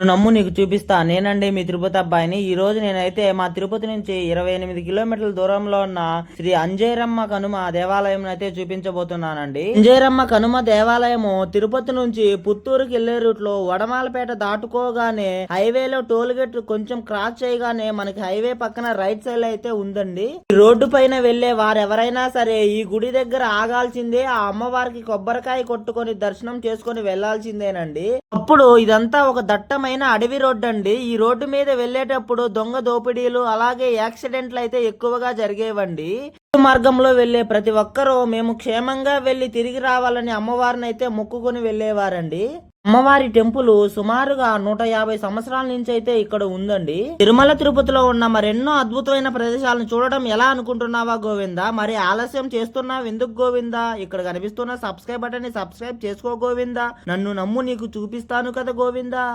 నమ్ము నీకు చూపిస్తా. నేనండి మీ తిరుపతి అబ్బాయిని. ఈ రోజు నేనైతే మా తిరుపతి నుంచి ఇరవై ఎనిమిది కిలోమీటర్ల దూరంలో ఉన్న శ్రీ అంజేరమ్మ కనుమ దేవాలయం అయితే చూపించబోతున్నానండి. అంజేరమ్మ కనుమ దేవాలయము తిరుపతి నుంచి పుత్తూరుకి వెళ్ళే రూట్లో వడమాలపేట దాటుకోగానే హైవేలో టోల్ గేట్ కొంచెం క్రాస్ చేయగానే మనకి హైవే పక్కన రైట్ సైడ్ అయితే ఉందండి. రోడ్డు పైన వెళ్ళే వారెవరైనా సరే ఈ గుడి దగ్గర ఆగాల్సిందే ఆ అమ్మవారికి కొబ్బరికాయ కొట్టుకొని దర్శనం చేసుకొని వెళ్ళాల్సిందేనండి అప్పుడు ఇదంతా ఒక దట్టమైన అడవి రోడ్డు అండి ఈ రోడ్డు మీద వెళ్ళేటప్పుడు దొంగ దోపిడీలు అలాగే యాక్సిడెంట్లు అయితే ఎక్కువగా జరిగేవండి. మార్గంలో వెళ్ళే ప్రతి ఒక్కరూ మేము క్షేమంగా వెళ్ళి తిరిగి రావాలని అమ్మవారిని అయితే మొక్కుకొని వెళ్ళేవారండి అమ్మవారి టెంపుల్ సుమారుగా నూట యాభై సంవత్సరాల నుంచి అయితే ఇక్కడ ఉందండి. తిరుమల తిరుపతిలో ఉన్న మరెన్నో అద్భుతమైన ప్రదేశాలను చూడడం ఎలా అనుకుంటున్నావా గోవిందా? మరి ఆలస్యం చేస్తున్నావు ఎందుకు గోవిందా? ఇక్కడ కనిపిస్తున్న సబ్స్క్రైబ్ బటన్ని సబ్స్క్రైబ్ చేసుకో గోవిందా? నన్ను నమ్ము నీకు చూపిస్తాను కదా గోవిందా?